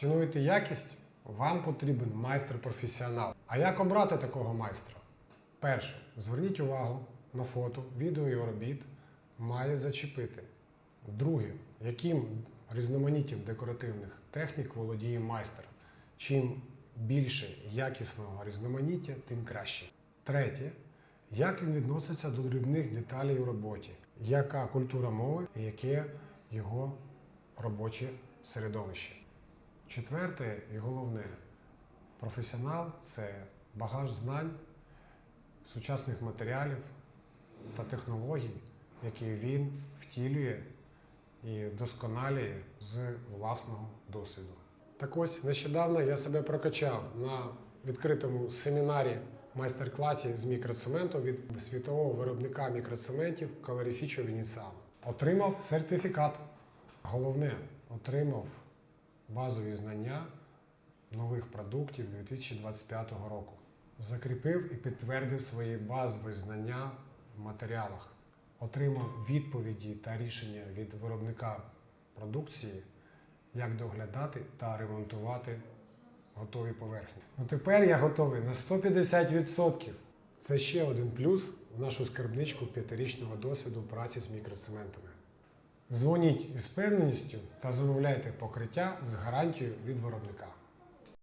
Цінуєте якість? Вам потрібен майстер-професіонал. А як обрати такого майстра? Перше, зверніть увагу на фото, відео його робіт має зачепити. Друге, яким різноманіттям декоративних технік володіє майстер. Чим більше якісного різноманіття, тим краще. Третє, як він відноситься до дрібних деталей у роботі, яка культура мови і яке його робоче середовище. Четверте і головне, професіонал це багаж знань, сучасних матеріалів та технологій, які він втілює і вдосконалює з власного досвіду. Так ось нещодавно я себе прокачав на відкритому семінарі майстер-класі з мікроцементу від світового виробника мікроцементів Calorificio Veneziano. Отримав сертифікат. Головне, отримав базові знання нових продуктів 2025 року. Закріпив і підтвердив свої базові знання в матеріалах. Отримав відповіді та рішення від виробника продукції, як доглядати та ремонтувати готові поверхні. Ну тепер я готовий на 150%. Це ще один плюс в нашу скарбничку п'ятирічного досвіду праці з мікроцементами. Дзвоніть із певністю та замовляйте покриття з гарантією від виробника.